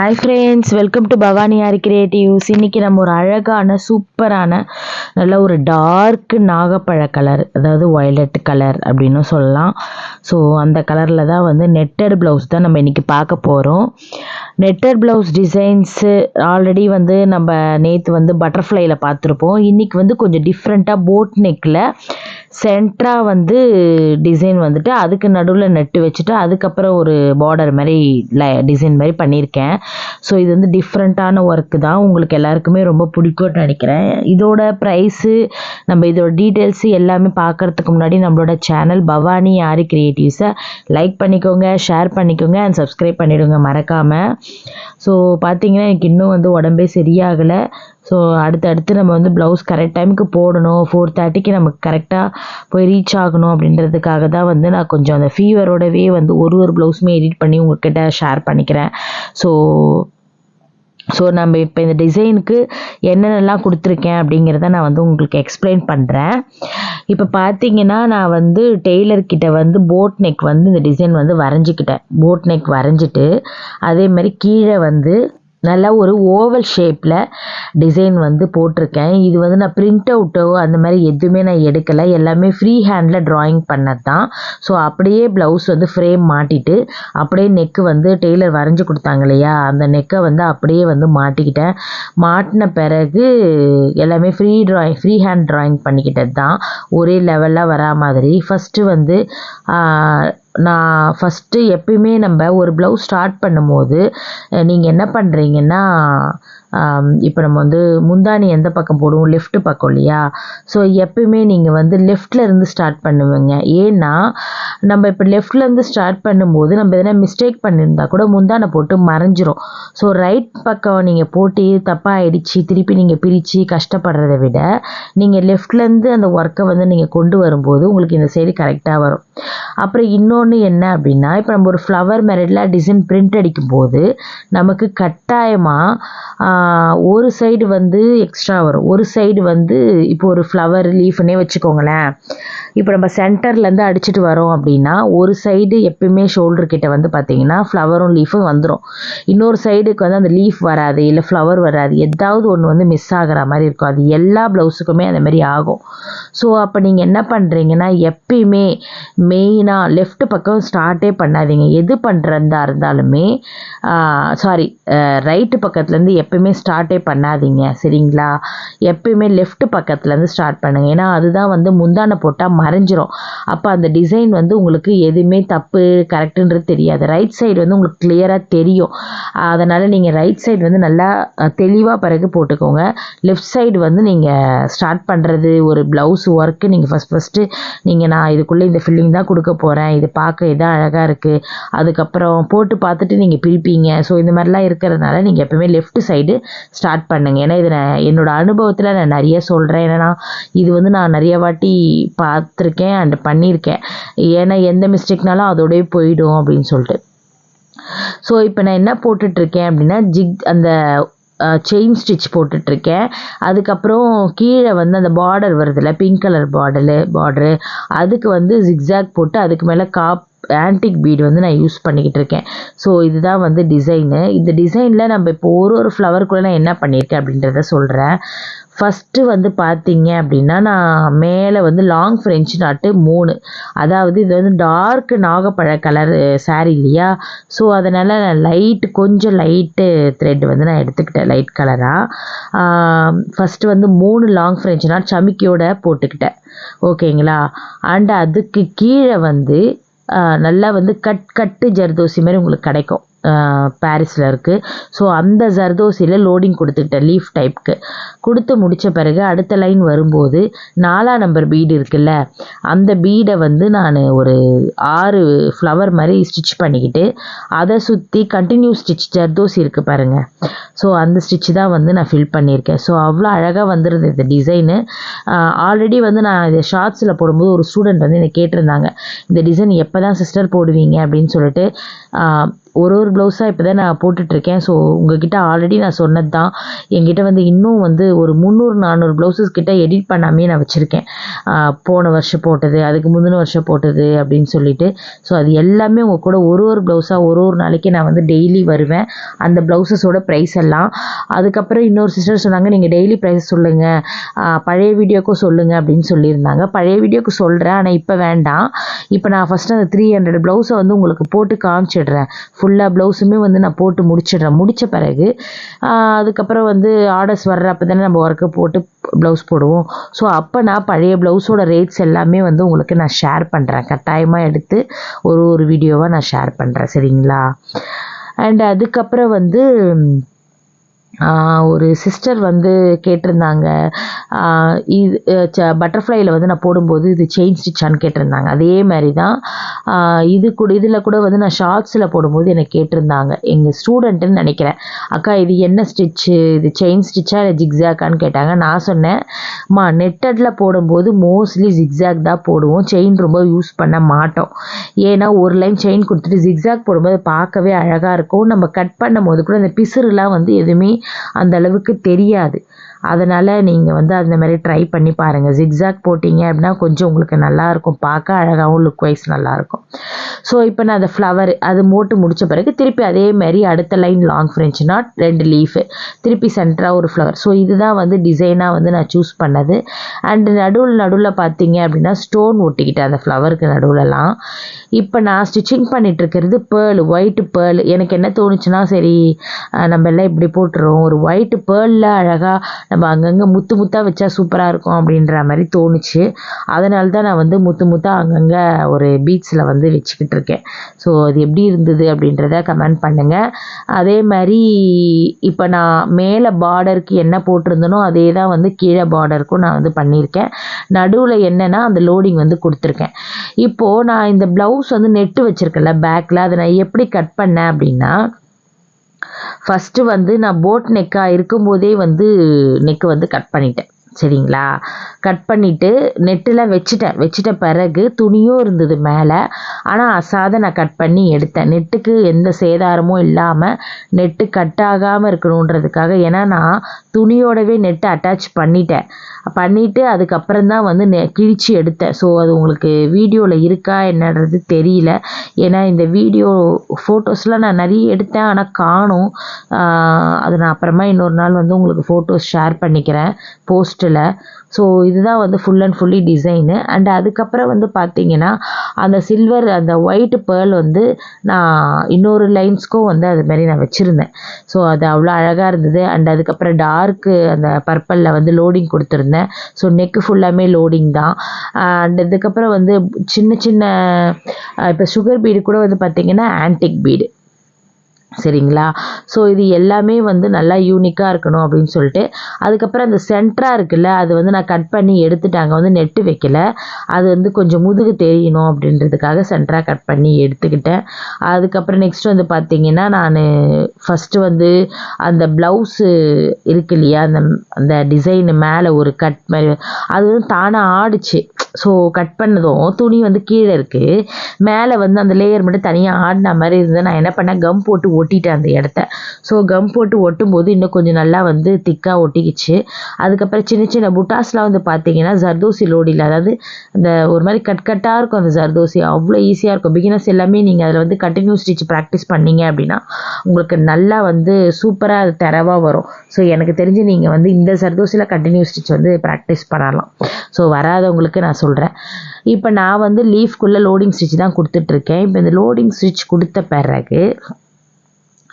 Hi friends welcome to Bhavani Aari creatives இன்றைக்கி நம்ம ஒரு அழகான சூப்பரான நல்ல ஒரு டார்க் நாகப்பழ கலர் அதாவது வயலட் கலர் அப்படின்னு சொல்லலாம். ஸோ அந்த கலரில் தான் வந்து நெட்டட் ப்ளவுஸ் தான் நம்ம இன்றைக்கி பார்க்க போகிறோம் நெட்டட் ப்ளவுஸ் டிசைன்ஸு ஆல்ரெடி வந்து நம்ம நேற்று வந்து பட்டர்ஃப்ளையில் பார்த்துருப்போம். இன்றைக்கி வந்து கொஞ்சம் டிஃப்ரெண்ட்டாக போட் நெக்கில் சென்ட்ராக வந்து டிசைன் வந்துட்டு அதுக்கு நடுவில் நெட்டு வச்சுட்டு அதுக்கப்புறம் ஒரு பார்டர் மாதிரி ல டிசைன் மாதிரி பண்ணியிருக்கேன். ஸோ இது வந்து டிஃப்ரெண்ட்டான ஒர்க்கு தான். உங்களுக்கு எல்லாருக்குமே ரொம்ப பிடிக்கும்னு நினைக்கிறேன். இதோட ப்ரைஸு நம்ம இதோட டீட்டெயில்ஸு எல்லாமே பார்க்குறதுக்கு முன்னாடி நம்மளோட சேனல் பவானி ஆரி கிரியேட்டிவ்ஸை லைக் பண்ணிக்கோங்க ஷேர் பண்ணிக்கோங்க அண்ட் சப்ஸ்கிரைப் பண்ணிவிடுங்க மறக்காமல் ஸோ பார்த்தீங்கன்னா எனக்கு இன்னும் வந்து உடம்பே சரியாகலை. ஸோ அடுத்தடுத்து நம்ம வந்து ப்ளவுஸ் கரெக்ட் டைமுக்கு போடணும். ஃபோர் தேர்ட்டிக்கு நமக்கு கரெக்டாக போய் ரீச் ஆகணும் அப்படின்றதுக்காக தான் வந்து நான் கொஞ்சம் அந்த ஃபீவரோடவே வந்து ஒரு ஒரு ப்ளவுஸுமே எடிட் பண்ணி உங்கள்கிட்ட ஷேர் பண்ணிக்கிறேன். ஸோ ஸோ நம்ம இப்போ இந்த டிசைனுக்கு என்னென்னலாம் கொடுத்துருக்கேன் அப்படிங்கிறத நான் வந்து உங்களுக்கு எக்ஸ்பிளைன் பண்ணுறேன் இப்போ பார்த்தீங்கன்னா நான் வந்து டெய்லர்கிட்ட வந்து போட் நெக் வந்து இந்த டிசைன் வந்து வரைஞ்சிக்கிட்டேன். போட் நெக் வரைஞ்சிட்டு அதே மாதிரி கீழே வந்து நல்லா ஒரு ஓவல் ஷேப்பில் டிசைன் வந்து போட்டிருக்கேன். இது வந்து நான் பிரிண்ட் அவுட்டோ அந்த மாதிரி எதுவுமே நான் எடுக்கலை. எல்லாமே ஃப்ரீ ஹேண்டில் ட்ராயிங் பண்ணது தான் ஸோ அப்படியே ப்ளவுஸ் வந்து ஃப்ரேம் மாட்டிட்டு அப்படியே நெக்கு வந்து டெய்லர் வரைஞ்சி கொடுத்தாங்க இல்லையா? அந்த நெக்கை வந்து அப்படியே வந்து மாட்டிக்கிட்டேன். மாட்டின பிறகு எல்லாமே free drawing free hand drawing பண்ணிக்கிட்டது தான் ஒரே லெவலில் வரா மாதிரி. ஃபஸ்ட்டு வந்து நான் ஃபஸ்ட்டு எப்பயுமே நம்ம ஒரு ப்ளவுஸ் ஸ்டார்ட் பண்ணும்போது நீங்கள் என்ன பண்ணுறீங்கன்னா இப்போ நம்ம வந்து முந்தானி எந்த பக்கம் போடுவோம்? லெஃப்ட் பக்கம் இல்லையா? ஸோ எப்பயுமே நீங்கள் வந்து லெஃப்டில் இருந்து ஸ்டார்ட் பண்ணுவீங்க. ஏன்னா நம்ம இப்போ லெஃப்ட்லேருந்து ஸ்டார்ட் பண்ணும்போது நம்ம எதனா மிஸ்டேக் பண்ணியிருந்தா கூட முந்தானை போட்டு மறைஞ்சிரும். ஸோ ரைட் பக்கம் நீங்கள் போட்டு தப்பாக ஆயிடுச்சு திருப்பி நீங்கள் பிரித்து கஷ்டப்படுறத விட நீங்கள் லெஃப்ட்லேருந்து அந்த ஒர்க்கை வந்து நீங்கள் கொண்டு வரும்போது உங்களுக்கு இந்த சைடு கரெக்டாக வரும். அப்புறம் இன்னொன்று என்ன அப்படின்னா இப்போ நம்ம ஒரு ஃப்ளவர் மெரடில் டிசைன் பிரிண்ட் அடிக்கும்போது நமக்கு கட்டாயமாக ஒரு சைடு வந்து எக்ஸ்ட்ரா வரும். ஒரு சைடு வந்து இப்போ ஒரு ஃப்ளவர் லீஃப்னே வச்சுக்கோங்களேன். இப்போ நம்ம சென்டர்லேருந்து அடிச்சுட்டு வரோம் அப்படின்னா ஒரு சைடு எப்பயுமே ஷோல்டர் கிட்ட வந்து பார்த்தீங்கன்னா ஃப்ளவரும் லீஃபும் வந்துடும் இன்னொரு சைடுக்கு வந்து அந்த லீஃப் வராது இல்லை ஃப்ளவர் வராது ஏதாவது ஒன்று வந்து மிஸ் ஆகிற மாதிரி இருக்கும். அது எல்லா ப்ளவுஸுக்குமே அந்த மாதிரி ஆகும். ஸோ அப்போ நீங்கள் என்ன பண்ணுறீங்கன்னா எப்பயுமே மெயினாக லெஃப்ட் பக்கம் ஸ்டார்ட்டே பண்ணாதீங்க. எது பண்ணுறதா இருந்தாலுமே சாரி ரைட்டு பக்கத்துலேருந்து எப்பயுமே ஸ்டார்ட்டே பண்ணாதீங்க. சரிங்களா? எப்பயுமே லெஃப்ட் பக்கத்துலேருந்து ஸ்டார்ட் பண்ணுங்கள் ஏன்னா அதுதான் வந்து முந்தானை போட்டால் மறைஞ்சிரும். அப்போ அந்த டிசைன் வந்து உங்களுக்கு எதுவுமே தப்பு கரெக்டுன்றது தெரியாது. ரைட் சைடு வந்து உங்களுக்கு கிளியராக தெரியும். அதனால் நீங்கள் ரைட் சைடு வந்து நல்லா தெளிவாக பிறகு போட்டுக்கோங்க. லெஃப்ட் சைடு வந்து நீங்கள் ஸ்டார்ட் பண்ணுறது ஒரு ப்ளவுஸ் ஒர்க்கு நீங்கள் ஃபஸ்ட் ஃபஸ்ட்டு நீங்கள் நான் இதுக்குள்ளே இந்த ஃபில்லிங் தான் கொடுக்க போகிறேன் இது பார்க்க இதான் அழகாக இருக்குது அதுக்கப்புறம் போட்டு பார்த்துட்டு நீங்கள் பிரிப்பீங்க. ஸோ இந்த மாதிரிலாம் இருக்கிறதுனால நீங்கள் எப்போவுமே லெஃப்ட் சைடு ஸ்டார்ட் பண்ணுங்கள் ஏன்னா இது நான் என்னோடய அனுபவத்தில் நான் நிறைய சொல்கிறேன் ஏன்னா இது வந்து நான் நிறைய வாட்டி பார்த்துருக்கேன் அண்ட் பண்ணியிருக்கேன். ஏன்னா எந்த மிஸ்டேக்னாலும் அதோடய போயிடும் அப்படின்னு சொல்லிட்டு. ஸோ இப்போ நான் என்ன போட்டுட்ருக்கேன் அப்படின்னா ஜிக் அந்த செயின் ஸ்டிச் போட்டுட்ருக்கேன். அதுக்கப்புறம் கீழே வந்து அந்த பார்டர் வருதுல்ல பிங்க் கலர் பார்டரு பார்டரு அதுக்கு வந்து ஜிக்ஸாக் போட்டு அதுக்கு மேலே காப் ஆன்டிக் பீடு வந்து நான் யூஸ் பண்ணிக்கிட்டு இருக்கேன். ஸோ இதுதான் வந்து டிசைனு இந்த டிசைனில் நம்ம இப்போ ஒரு ஒரு ஃப்ளவருக்குள்ளே நான் என்ன பண்ணியிருக்கேன் அப்படின்றத சொல்கிறேன் ஃபஸ்ட்டு வந்து பார்த்தீங்க அப்படின்னா நான் மேலே வந்து லாங் ஃப்ரெஞ்சு நாட்டு மூணு. அதாவது இது வந்து டார்க் நாகப்பழ கலர் சாரீ இல்லையா? ஸோ அதனால் நான் லைட்டு கொஞ்சம் லைட்டு த்ரெட் வந்து நான் எடுத்துக்கிட்டேன் லைட் கலராக ஃபஸ்ட்டு வந்து மூணு லாங் ஃப்ரெஞ்சு நாட் சமிக்கியோட போட்டுக்கிட்டேன். ஓகேங்களா அண்ட் அதுக்கு கீழே வந்து நல்லா வந்து கட் கட்டு ஜர்தோசி மாதிரி உங்களுக்கு கிடைக்கும். பாரிஸில் இருக்குது ஸோ அந்த ஜர்தோசியில் லோடிங் கொடுத்துக்கிட்டேன் லீஃப் டைப்க்கு கொடுத்து முடித்த பிறகு அடுத்த லைன் வரும்போது நாலாம் நம்பர் பீடு இருக்குல்ல அந்த பீடை வந்து நான் ஒரு ஆறு ஃப்ளவர் மாதிரி ஸ்டிச் பண்ணிக்கிட்டு அதை சுற்றி கண்டினியூ ஸ்டிச் ஜர்தோசி இருக்குது பாருங்கள் ஸோ அந்த ஸ்டிச் தான் வந்து நான் ஃபில் பண்ணியிருக்கேன். ஸோ அவ்வளோ அழகாக வந்துருது இந்த டிசைனு ஆல்ரெடி வந்து நான் இதை ஷார்ட்ஸில் போடும்போது ஒரு ஸ்டூடெண்ட் வந்து என்னை கேட்டிருந்தாங்க இந்த டிசைன் எப்போ தான் சிஸ்டர் போடுவீங்க? அப்படின்னு சொல்லிட்டு ஒரு ஒரு ப்ளவுஸாக இப்போ தான் நான் போட்டுட்ருக்கேன் ஸோ உங்ககிட்ட ஆல்ரெடி நான் சொன்னது தான் என்கிட்ட வந்து இன்னும் வந்து ஒரு முந்நூறு நானூறு ப்ளவுஸஸ் கிட்ட எடிட் பண்ணாமே நான் வச்சுருக்கேன். போன வருஷம் போட்டது அதுக்கு முந்தின வருஷம் போட்டது அப்படின்னு சொல்லிட்டு. ஸோ அது எல்லாமே உங்கள் கூட ஒரு ஒரு ப்ளவுஸாக ஒரு ஒரு நாளைக்கு நான் வந்து டெய்லி வருவேன். அந்த ப்ளவுஸஸோட ப்ரைஸ் எல்லாம். அதுக்கப்புறம் இன்னொரு சிஸ்டர் சொன்னாங்க நீங்கள் டெய்லி ப்ரைஸ் சொல்லுங்கள் பழைய வீடியோக்கும் சொல்லுங்கள் அப்படின்னு சொல்லியிருந்தாங்க. பழைய வீடியோக்கு சொல்கிறேன் ஆனால் இப்போ வேண்டாம். இப்போ நான் ஃபஸ்ட்டு அந்த த்ரீ ஹண்ட்ரட் ப்ளவுஸை வந்து உங்களுக்கு போட்டு முடிச்சிடுறேன். ஃபுல்லாக ப்ளவுஸுமே வந்து நான் போட்டு முடிச்சிடுறேன். முடித்த பிறகு அதுக்கப்புறம் வந்து ஆர்டர்ஸ் வர்றப்ப தானே நம்ம ஒர்க்கு போட்டு ப்ளவுஸ் போடுவோம். ஸோ அப்போ நான் பழைய ப்ளவுஸோட ரேட்ஸ் எல்லாமே வந்து உங்களுக்கு நான் ஷேர் பண்ணுறேன் கட்டாயமாக எடுத்து ஒரு ஒரு வீடியோவாக நான் ஷேர் பண்ணுறேன் சரிங்களா? அண்ட் அதுக்கப்புறம் வந்து ஒரு சிஸ்டர் வந்து கேட்டிருந்தாங்க. இது இது பட்டர்ஃப்ளையில் வந்து நான் போடும்போது இது செயின் ஸ்டிச்சான்னு கேட்டிருந்தாங்க. அதே மாதிரி தான் இது கூட இதில் கூட வந்து நான் ஷார்ட்ஸில் போடும்போது எனக்கு கேட்டிருந்தாங்க. எங்கள் ஸ்டூடெண்ட்டுன்னு நினைக்கிறேன். அக்கா இது என்ன ஸ்டிச்சு இது செயின் ஸ்டிச்சா இல்லை ஜிக்ஸாக்கான்னு கேட்டாங்க. நான் சொன்னேன் மா நெட்டடில் போடும்போது மோஸ்ட்லி ஜிக்ஸாக் தான் போடுவோம். செயின் ரொம்ப யூஸ் பண்ண மாட்டோம். ஏன்னா ஒரு லைன் செயின் கொடுத்துட்டு ஜிக்ஸாக் போடும்போது பார்க்கவே அழகாக இருக்கும். நம்ம கட் பண்ணும் போது கூட அந்த பிசுறுலாம் வந்து எதுவுமே அந்த அளவுக்கு தெரியாது. அதனால் நீங்கள் வந்து அந்த மாதிரி ட்ரை பண்ணி பாருங்கள் ஜிக்ஸாக் போட்டிங்க அப்படின்னா கொஞ்சம் உங்களுக்கு நல்லாயிருக்கும் பார்க்க அழகாகவும் லுக் வைஸ் நல்லாயிருக்கும் ஸோ இப்போ நான் அந்த ஃப்ளவர் அது மோட்டு முடித்த பிறகு திருப்பி அதே மாதிரி அடுத்த லைன் லாங் ஃப்ரெஞ்ச் நாட் ரெண்டு லீஃபு திருப்பி சென்டராக ஒரு ஃப்ளவர் ஸோ இதுதான் வந்து டிசைனாக வந்து நான் சூஸ் பண்ணது. அண்டு நடுவில் நடுவில் பார்த்தீங்க அப்படின்னா ஸ்டோன் ஒட்டிக்கிட்டேன் அந்த ஃப்ளவருக்கு நடுவுலலாம். இப்போ நான் ஸ்டிச்சிங் பண்ணிகிட்டு இருக்கிறது பேர்ல் ஒயிட்டு பேர்ல் எனக்கு என்ன தோணுச்சுன்னா சரி நம்ம எல்லாம் இப்படி போட்டுருவோம் ஒரு ஒயிட்டு பேர்லில் அழகாக நம்ம அங்கங்கே முத்து முத்தாக வச்சா சூப்பராக இருக்கும் அப்படின்ற மாதிரி தோணுச்சு. அதனால தான் நான் வந்து முத்து முத்தாக அங்கங்கே ஒரு பீட்ஸில் வந்து வச்சுக்கிட்டு இருக்கேன். ஸோ அது எப்படி இருந்தது அப்படின்றத கமெண்ட் பண்ணுங்கள் அதே மாதிரி இப்போ நான் மேலே பார்டருக்கு என்ன போட்டிருந்தனோ அதே தான் வந்து கீழே பார்டருக்கும் நான் வந்து பண்ணியிருக்கேன். நடுவில் என்னென்னா அந்த லோடிங் வந்து கொடுத்துருக்கேன். இப்போது நான் இந்த ப்ளவுஸ் வந்து நெட்டு வச்சுருக்கேன்ல பேக்கில் அதை நான் எப்படி கட் பண்ணேன் அப்படின்னா ஃபஸ்ட்டு வந்து நான் போட் நெக்காக இருக்கும்போதே வந்து நெக்கு வந்து கட் பண்ணிட்டேன். சரிங்களா? கட் பண்ணிவிட்டு நெட்டில் வச்சுட்டேன். வச்சுட்ட பிறகு துணியும் இருந்தது மேலே. ஆனால் அசாத நான் கட் பண்ணி எடுத்தேன். நெட்டுக்கு எந்த சேதாரமும் இல்லாமல் நெட்டு கட் ஆகாமல் இருக்கணுன்றதுக்காக ஏன்னா நான் துணியோடவே நெட்டை அட்டாச் பண்ணிட்டேன். பண்ணிவிட்டு அதுக்கப்புறம் தான் வந்து நெ கிழித்து எடுத்தேன். ஸோ அது உங்களுக்கு வீடியோவில் இருக்கா என்னன்றது தெரியல. ஏன்னா இந்த வீடியோ ஃபோட்டோஸ்லாம் நான் நிறைய எடுத்தேன். ஆனால் காணும். அது நான் அப்புறமா இன்னொரு நாள் வந்து உங்களுக்கு ஃபோட்டோஸ் ஷேர் பண்ணிக்கிறேன் போஸ்ட்டில் ஸோ இதுதான் வந்து full and fully design and அதுக்கப்புறம் வந்து பார்த்தீங்கன்னா அந்த சில்வர் அந்த ஒயிட் பேர்ல் வந்து நான் இன்னொரு லைன்ஸ்க்கும் வந்து அது மாதிரி நான் வச்சுருந்தேன். ஸோ அது அவ்வளோ அழகாக இருந்தது. அண்ட் அதுக்கப்புறம் டார்க்கு அந்த பர்பிளில் வந்து லோடிங் கொடுத்துருந்தேன். ஸோ நெக்கு ஃபுல்லாமே லோடிங் தான். அண்ட் இதுக்கப்புறம் வந்து சின்ன சின்ன இப்போ சுகர் பீடு கூட வந்து பார்த்திங்கன்னா ஆன்டிக் பீடு சரிங்களா? ஸோ இது எல்லாமே வந்து நல்லா யூனிக்காக இருக்கணும் அப்படின்னு சொல்லிட்டு அதுக்கப்புறம் அந்த சென்டராக இருக்குல்ல அது வந்து நான் கட் பண்ணி எடுத்துட்டாங்க. வந்து நெட்டு வைக்கல. அது வந்து கொஞ்சம் முதுகு தெரியணும் அப்படின்றதுக்காக சென்டராக கட் பண்ணி எடுத்துக்கிட்டேன். அதுக்கப்புறம் நெக்ஸ்ட் வந்து பார்த்தீங்கன்னா நான் ஃபஸ்ட்டு வந்து அந்த ப்ளவுஸு இருக்கு இல்லையா அந்த அந்த டிசைனு மேலே ஒரு கட் மாதிரி அது வந்து தானாக ஆடிச்சு. ஸோ கட் பண்ணதும் துணி வந்து கீழே இருக்குது மேலே வந்து அந்த லேயர் மட்டும் தனியாக ஆடின மாதிரி இருந்தது. நான் என்ன பண்ணேன்? கம் போட்டு ஒட்டிட்டேன் அந்த இடத்த. ஸோ கம் போட்டு ஒட்டும் போது இன்னும் கொஞ்சம் நல்லா வந்து திக்காக ஒட்டிக்கிச்சு. அதுக்கப்புறம் சின்ன சின்ன புட்டாஸ்லாம் வந்து பார்த்தீங்கன்னா ஜர்தோசி லோடியில் அதாவது அந்த ஒரு மாதிரி கட் கட்டாக இருக்கும் அந்த ஜர்தோசி அவ்வளோ ஈஸியாக இருக்கும். பிகினர்ஸ் எல்லாமே நீங்கள் அதில் வந்து கண்டினியூ ஸ்டிச் ப்ராக்டிஸ் பண்ணீங்க அப்படின்னா உங்களுக்கு நல்லா வந்து சூப்பராக அது தரவாக வரும். ஸோ எனக்கு தெரிஞ்சு நீங்கள் வந்து இந்த சர்தோசியில் கண்டினியூ ஸ்டிச் வந்து ப்ராக்டிஸ் பண்ணலாம். ஸோ வராதவங்களுக்கு நான் சொல்கிறேன் இப்போ நான் வந்து லீஃப்குள்ளே லோடிங் ஸ்டிச் தான் கொடுத்துட்ருக்கேன் இப்போ இந்த லோடிங் ஸ்டிச் கொடுத்த பிறகு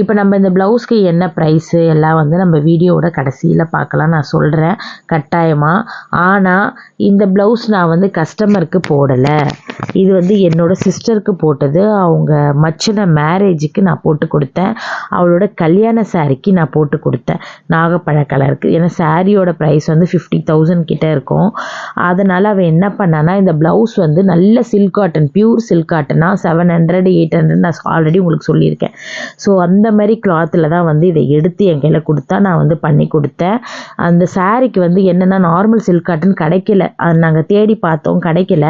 இப்போ நம்ம இந்த ப்ளவுஸ்க்கு என்ன ப்ரைஸு எல்லாம் வந்து நம்ம வீடியோவோட கடைசியில் பார்க்கலாம் நான் சொல்கிறேன் கட்டாயமாக ஆனால் இந்த ப்ளவுஸ் நான் வந்து கஸ்டமருக்கு போடலை. இது வந்து என்னோடய சிஸ்டருக்கு போட்டது. அவங்க மச்சின மேரேஜுக்கு நான் போட்டு கொடுத்தேன். அவளோட கல்யாண சாரிக்கு நான் போட்டு கொடுத்தேன். நாகப்பழ கலருக்கு ஏன்னா சாரியோட ப்ரைஸ் வந்து ஃபிஃப்டி தௌசண்ட் கிட்டே இருக்கும். அதனால் அவள் என்ன பண்ணான்னா இந்த ப்ளவுஸ் வந்து நல்ல சில்க் காட்டன் பியூர் சில்க் காட்டனா செவன் ஹண்ட்ரட் எயிட் ஹண்ட்ரட் நான் ஆல்ரெடி உங்களுக்கு சொல்லியிருக்கேன். ஸோ அந்த அந்த மாதிரி கிளாத்தில் தான் வந்து இதை எடுத்து என் கையில் கொடுத்தா நான் வந்து பண்ணி கொடுத்தேன். அந்த சாரீக்கு வந்து என்னென்னா நார்மல் சில்க் காட்டன் கிடைக்கல. அது நாங்கள் தேடி பார்த்தோம் கிடைக்கல.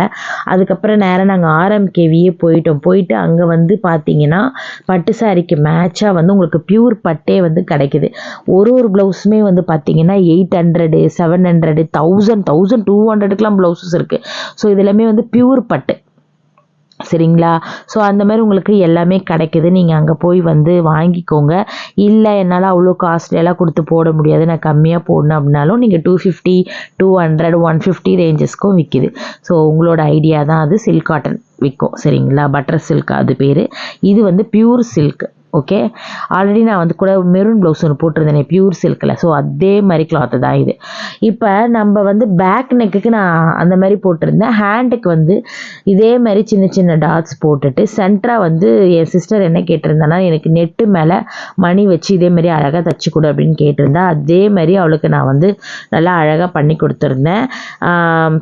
அதுக்கப்புறம் நேராக நாங்கள் ஆர்எம்கேவியே போயிட்டோம். போயிட்டு அங்கே வந்து பார்த்தீங்கன்னா பட்டு சாரீக்கு மேட்சாக வந்து உங்களுக்கு பியூர் பட்டே வந்து கிடைக்குது. ஒரு ஒரு ப்ளவுஸுமே வந்து பார்த்தீங்கன்னா eight hundred seven hundred thousand thousand two ஹண்ட்ரடுக்கெலாம் blouses இருக்குது ஸோ இது எல்லாமே வந்து பியூர் பட்டு. சரிங்களா? ஸோ அந்த மாதிரி உங்களுக்கு எல்லாமே கிடைக்குது. நீங்கள் அங்கே போய் வந்து வாங்கிக்கோங்க. இல்லை என்னால் அவ்வளோ காஸ்ட்லியெல்லாம் கொடுத்து போட முடியாது. நான் கம்மியாக போடணும் அப்படின்னாலும் நீங்கள் two fifty two hundred one fifty ரேஞ்சஸ்க்கும் விற்கிது ஸோ உங்களோட ஐடியா தான் அது சில்க் காட்டன் விற்கும் சரிங்களா? பட்டர் சில்க் அது பேர். இது வந்து பியூர் சில்க் ஓகே ஆல்ரெடி நான் வந்து கூட மெரூன் ப்ளவுஸ் ஒன்று போட்டிருந்தேன் பியூர் சில்கில் ஸோ அதே மாதிரி கிளாத்து தான் இது. இப்போ நம்ம வந்து பேக் நெக்குக்கு நான் அந்த மாதிரி போட்டிருந்தேன். ஹேண்டுக்கு வந்து இதே மாதிரி சின்ன சின்ன டாட்ஸ் போட்டுட்டு சென்டராக வந்து என் சிஸ்டர் என்ன கேட்டிருந்தானா எனக்கு நெட்டு மேலே மணி வச்சு இதே மாதிரி அழகாக தச்சு கொடு அப்படின்னு கேட்டிருந்தா அதே மாதிரி அவளுக்கு நான் வந்து நல்லா அழகாக பண்ணி கொடுத்துருந்தேன்.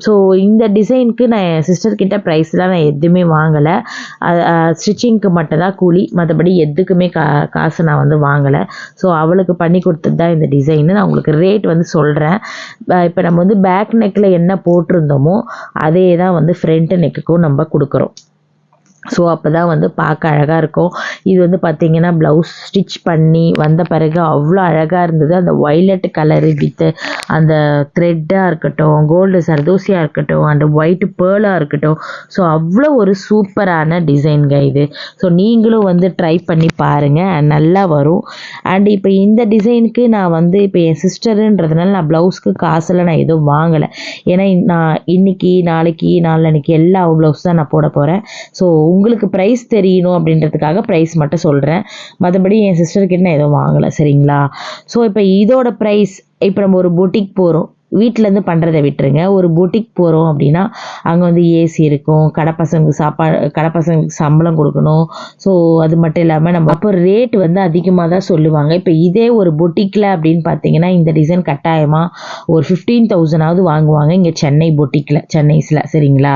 ஸோ இந்த டிசைனுக்கு நான் என் சிஸ்டர்கிட்ட ப்ரைஸ்லாம் நான் எதுவுமே வாங்கலை. ஸ்டிச்சிங்க்கு மட்டும்தான் கூலி மற்றபடி எதுக்குமே எதுவுமே கா காசு நான் வந்து வாங்கலை. ஸோ அவளுக்கு பண்ணி கொடுத்தது தான் இந்த டிசைனு நான் உங்களுக்கு ரேட் வந்து சொல்கிறேன் இப்போ நம்ம வந்து பேக் நெக்கில் என்ன போட்டிருந்தோமோ அதே தான் வந்து ஃப்ரண்ட் நெக்குக்கும் நம்ம கொடுக்குறோம். ஸோ அப்போ தான் வந்து பார்க்க அழகாக இருக்கும். இது வந்து பார்த்திங்கன்னா ப்ளவுஸ் ஸ்டிச் பண்ணி வந்த பிறகு அவ்வளோ அழகாக இருந்தது. அந்த ஒய்லட் கலரு வித்து அந்த த்ரெட்டாக இருக்கட்டும் கோல்டு சர்தோசியாக இருக்கட்டும் அந்த ஒயிட் பேர்லாக இருக்கட்டும். ஸோ அவ்வளோ ஒரு சூப்பரான டிசைன்ங்க இது. ஸோ நீங்களும் வந்து ட்ரை பண்ணி பாருங்கள் நல்லா வரும். அண்ட் இப்போ இந்த டிசைனுக்கு நான் வந்து இப்போ என் சிஸ்டருன்றதுனால நான் ப்ளவுஸ்க்கு காசெல்லாம் நான் எதுவும் வாங்கலை. ஏன்னா நான் இன்னைக்கு நாளைக்கு நாளன்னைக்கு எல்லா ப்ளவுஸ் தான் நான் போட போகிறேன் ஸோ உங்களுக்கு ப்ரைஸ் தெரியணும் அப்படின்றதுக்காக ப்ரைஸ் மட்டும் சொல்கிறேன் மற்றபடி என் சிஸ்டர்கிட்ட நான் எதுவும் வாங்கலை சரிங்களா? ஸோ இப்போ இதோட ப்ரைஸ் இப்போ நம்ம ஒரு பொட்டிக் போகிறோம் வீட்டிலேருந்து பண்ணுறதை விட்டுருங்க. ஒரு பொட்டிக் போகிறோம் அப்படின்னா அங்கே வந்து ஏசி இருக்கும். கடை பசங்களுக்கு சாப்பாடு கடை பசங்களுக்கு சம்பளம் கொடுக்கணும். ஸோ அது மட்டும் இல்லாமல் நம்ம அப்போ ரேட் வந்து அதிகமாக தான் சொல்லுவாங்க. இப்போ இதே ஒரு பொட்டிக்கில் அப்படின்னு பார்த்தீங்கன்னா இந்த டிசைன் கட்டாயமாக ஒரு ஃபிஃப்டீன் தௌசண்டாவது வாங்குவாங்க இங்கே சென்னை பொட்டிக்கில் சென்னைஸில். சரிங்களா?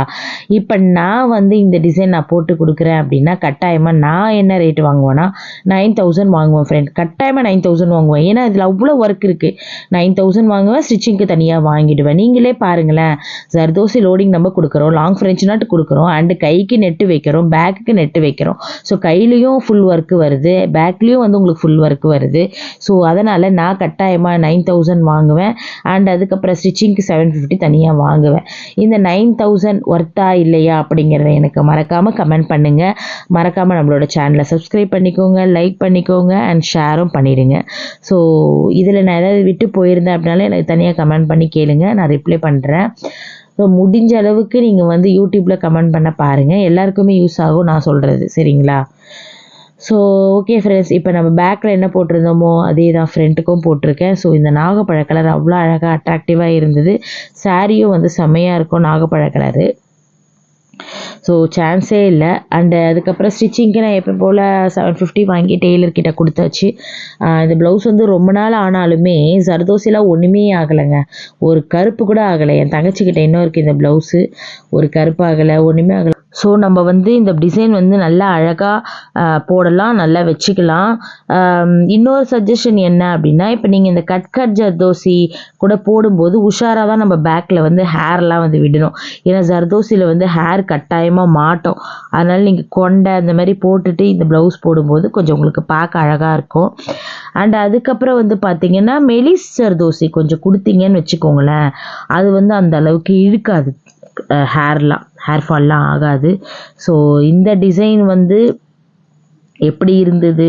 இப்போ நான் வந்து இந்த டிசைன் நான் போட்டு கொடுக்குறேன் அப்படின்னா கட்டாயமாக நான் என்ன ரேட் வாங்குவேன்னா நைன் தௌசண்ட் வாங்குவேன் ஃப்ரெண்ட் கட்டாயமாக நைன் தௌசண்ட் வாங்குவேன். ஏன்னா இதில் அவ்வளோ ஒர்க் இருக்குது நைன் தௌசண்ட் வாங்குவேன் ஸ்டிச்சிங்க்கு தனி தனியாக வாங்கிடுவேன். நீங்களே பாருங்களேன். ஜர்தோசி லோடிங் நம்ம கொடுக்குறோம். லாங் ஃப்ரெஞ்ச் நாட்டு கொடுக்குறோம். அண்டு கைக்கு நெட்டு வைக்கிறோம். பேக்குக்கு நெட்டு வைக்கிறோம். ஸோ கையிலையும் ஃபுல் ஒர்க்கு வருது. பேக்லேயும் வந்து உங்களுக்கு ஃபுல் ஒர்க் வருது. ஸோ அதனால் நான் கட்டாயமாக நைன் தௌசண்ட் வாங்குவேன். அண்ட் அதுக்கப்புறம் ஸ்டிச்சிங்க்கு செவன் ஃபிஃப்டி தனியாக வாங்குவேன். இந்த நைன் தௌசண்ட் ஒர்த்தா இல்லையா அப்படிங்கிறத எனக்கு மறக்காமல் கமெண்ட் பண்ணுங்கள் மறக்காமல் நம்மளோட சேனலை சப்ஸ்கிரைப் பண்ணிக்கோங்க லைக் பண்ணிக்கோங்க அண்ட் ஷேரும் பண்ணிவிடுங்க ஸோ இதில் நான் ஏதாவது விட்டு போயிருந்தேன் அப்படின்னாலும் எனக்கு தனியாக கமெண்ட் பண்ணி கேளுங்க நான் ரிப்ளை பண்ணுறேன் ஸோ முடிஞ்ச அளவுக்கு நீங்கள் வந்து யூடியூப்பில் கமெண்ட் பண்ண பாருங்கள் எல்லாருக்குமே யூஸ் ஆகும் நான் சொல்கிறது சரிங்களா? ஸோ ஓகே ஃப்ரெண்ட்ஸ் இப்போ நம்ம பேக்கில் என்ன போட்டிருந்தோமோ அதே தான் ஃப்ரண்ட்டுக்கும் போட்டிருக்கேன். ஸோ இந்த நாகப்பழ கலர் அவ்வளோ அழகாக அட்ராக்டிவாக இருந்தது. சாரியும் வந்து செம்மையாக இருக்கும் நாகப்பழ கலரு ஸோ சான்ஸே இல்லை. அண்டு அதுக்கப்புறம் ஸ்டிச்சிங்க்கு நான் எப்போ போல் செவன் ஃபிஃப்டி வாங்கி டெய்லர்கிட்ட கொடுத்தாச்சு. இந்த ப்ளவுஸ் வந்து ரொம்ப நாள் ஆனாலுமே ஜர்தோசிலாம் ஒன்றுமே ஆகலைங்க. ஒரு கருப்பு கூட ஆகலை. என் தங்கச்சிக்கிட்ட இன்னும் இருக்குது இந்த ப்ளவுஸு ஒரு கருப்பு ஆகலை ஒன்றுமே ஆகலை. ஸோ நம்ம வந்து இந்த டிசைன் வந்து நல்லா அழகாக போடலாம் நல்லா வச்சுக்கலாம். இன்னொரு சஜஷன் என்ன அப்படின்னா இப்போ நீங்கள் இந்த கட் கட் ஜர்தோசி கூட போடும்போது உஷாராக தான் நம்ம பேக்கில் வந்து ஹேர்லாம் வந்து விடணும். ஏன்னா ஜர்தோசியில் வந்து ஹேர் கட்டாயம் நிச்சயமாக மாட்டோம். அதனால் நீங்கள் கொண்டை அந்த மாதிரி போட்டுட்டு இந்த ப்ளவுஸ் போடும்போது கொஞ்சம் உங்களுக்கு பார்க்க அழகாக இருக்கும். அண்ட் அதுக்கப்புறம் வந்து பார்த்தீங்கன்னா மெலிஸ் தோசை கொஞ்சம் கொடுத்தீங்கன்னு வச்சுக்கோங்களேன். அது வந்து அந்த அளவுக்கு இழுக்காது. ஹேர்லாம் ஹேர் ஃபால்லாம் ஆகாது. ஸோ இந்த டிசைன் வந்து எப்படி இருந்தது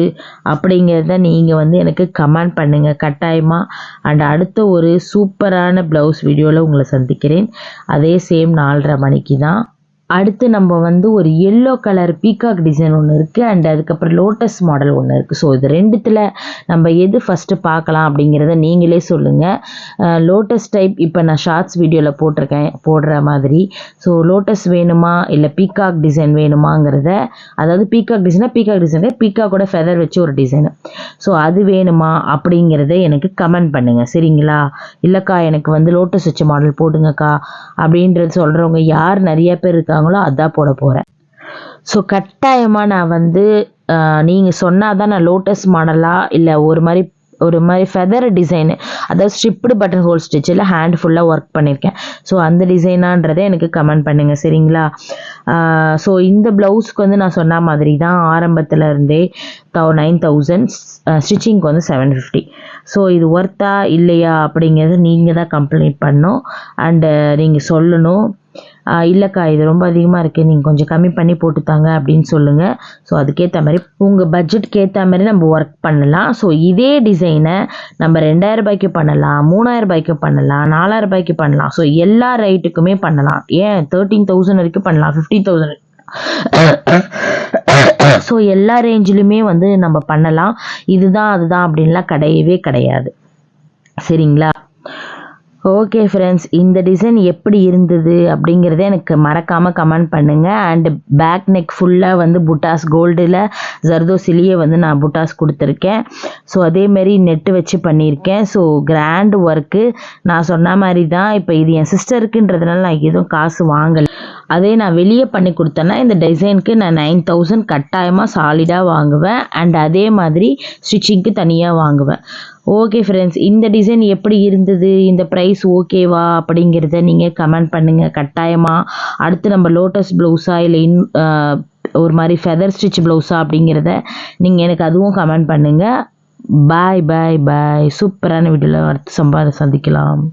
அப்படிங்கிறத நீங்கள் வந்து எனக்கு கமெண்ட் பண்ணுங்கள் கட்டாயமாக அண்ட் அடுத்த ஒரு சூப்பரான ப்ளவுஸ் வீடியோவில் உங்களை சந்திக்கிறேன். அதே சேம் நாலரை மணிக்கு தான் அடுத்து நம்ம வந்து ஒரு எல்லோ கலர் பீகாக் டிசைன் ஒன்று இருக்குது அண்ட் அதுக்கப்புறம் லோட்டஸ் மாடல் ஒன்று இருக்குது ஸோ இது ரெண்டுத்தில் நம்ம எது ஃபஸ்ட்டு பார்க்கலாம் அப்படிங்கிறத நீங்களே சொல்லுங்கள் லோட்டஸ் டைப் இப்போ நான் ஷார்ட்ஸ் வீடியோவில் போட்டிருக்கேன் போடுற மாதிரி. ஸோ லோட்டஸ் வேணுமா இல்லை பீகாக் டிசைன் வேணுமாங்கிறத அதாவது பீகாக் டிசைனாக பீகாக் டிசைன் பீகாக்கோட ஃபெதர் வச்சு ஒரு டிசைனு ஸோ அது வேணுமா அப்படிங்கிறத எனக்கு கமெண்ட் பண்ணுங்கள் சரிங்களா? இல்லைக்கா எனக்கு வந்து லோட்டஸ் வச்ச மாடல் போடுங்கக்கா அப்படின்றது சொல்கிறவங்க யார்? நிறைய பேர் இருக்கா இருக்காங்களோ அதான் போட போகிறேன் ஸோ கட்டாயமாக நான் வந்து நீங்கள் சொன்னால் தான் நான் லோட்டஸ் மாடலாக இல்லை ஒரு மாதிரி ஒரு மாதிரி ஃபெதர் டிசைனு அதாவது ஸ்ட்ரிப்டு பட்டன் ஹோல் ஸ்டிச்சில் ஹேண்ட் ஃபுல்லாக ஒர்க் பண்ணியிருக்கேன் ஸோ அந்த டிசைனான்றதை எனக்கு கமெண்ட் பண்ணுங்கள் சரிங்களா? ஸோ இந்த ப்ளவுஸ்க்கு வந்து நான் சொன்ன மாதிரி தான் ஆரம்பத்தில் இருந்தே தௌ நைன் தௌசண்ட் ஸ்டிச்சிங்க்கு வந்து செவன் ஃபிஃப்டி ஸோ இது ஒர்த்தா இல்லையா அப்படிங்கிறது நீங்கள் தான் கம்ப்ளைண்ட் பண்ணணும். அண்டு நீங்கள் சொல்லணும். இல்லைக்கா இது ரொம்ப அதிகமாக இருக்குது நீங்கள் கொஞ்சம் கம்மி பண்ணி போட்டுத்தாங்க அப்படின்னு சொல்லுங்கள் ஸோ அதுக்கேற்ற மாதிரி உங்கள் பட்ஜெட்க்கு ஏற்ற மாதிரி நம்ம ஒர்க் பண்ணலாம். ஸோ இதே டிசைனை நம்ம ரெண்டாயிரம் ரூபாய்க்கு பண்ணலாம் மூணாயிரம் ரூபாய்க்கு பண்ணலாம் நாலாயிரம் ரூபாய்க்கு பண்ணலாம். ஸோ எல்லா ரேட்டுக்குமே பண்ணலாம். ஏன்? தேர்ட்டீன் தௌசண்ட் வரைக்கும் பண்ணலாம் ஃபிஃப்டீன் தௌசண்ட் ஸோ எல்லா ரேஞ்சிலுமே வந்து நம்ம பண்ணலாம். இதுதான் அதுதான் அப்படின்லாம் கிடையவே கிடையாது. சரிங்களா? ஓகே ஃப்ரெண்ட்ஸ் இந்த டிசைன் எப்படி இருந்தது அப்படிங்கிறத எனக்கு மறக்காமல் கமெண்ட் பண்ணுங்கள் அண்டு பேக் நெக் ஃபுல்லாக வந்து புட்டாஸ் கோல்டில் ஜர்தோசிலியே வந்து நான் புட்டாஸ் கொடுத்துருக்கேன். ஸோ அதேமாரி நெட்டு வச்சு பண்ணியிருக்கேன். ஸோ கிராண்ட் ஒர்க்கு நான் சொன்ன மாதிரி தான். இப்போ இது என் சிஸ்டருக்குன்றதுனால நான் எதுவும் காசு வாங்கலை. அதே நான் வெளியே பண்ணி கொடுத்தேன்னா இந்த டிசைனுக்கு நான் நைன் தௌசண்ட் கட்டாயமாக சாலிடாக வாங்குவேன். அண்ட் அதே மாதிரி ஸ்டிச்சிங்க்கு தனியாக வாங்குவேன். ஓகே ஃப்ரெண்ட்ஸ் இந்த டிசைன் எப்படி இருந்தது? இந்த ப்ரைஸ் ஓகேவா அப்படிங்கிறத நீங்கள் கமெண்ட் பண்ணுங்கள் கட்டாயமாக அடுத்து நம்ம லோட்டஸ் ப்ளவுஸா இல்லை இன் ஒரு மாதிரி ஃபெதர் ஸ்டிச் ப்ளவுஸா அப்படிங்கிறத நீங்கள் எனக்கு அதுவும் கமெண்ட் பண்ணுங்கள் பாய் பாய் பாய் சூப்பரான வீடியோவில் அடுத்து சம்பாதி சந்திக்கலாம்.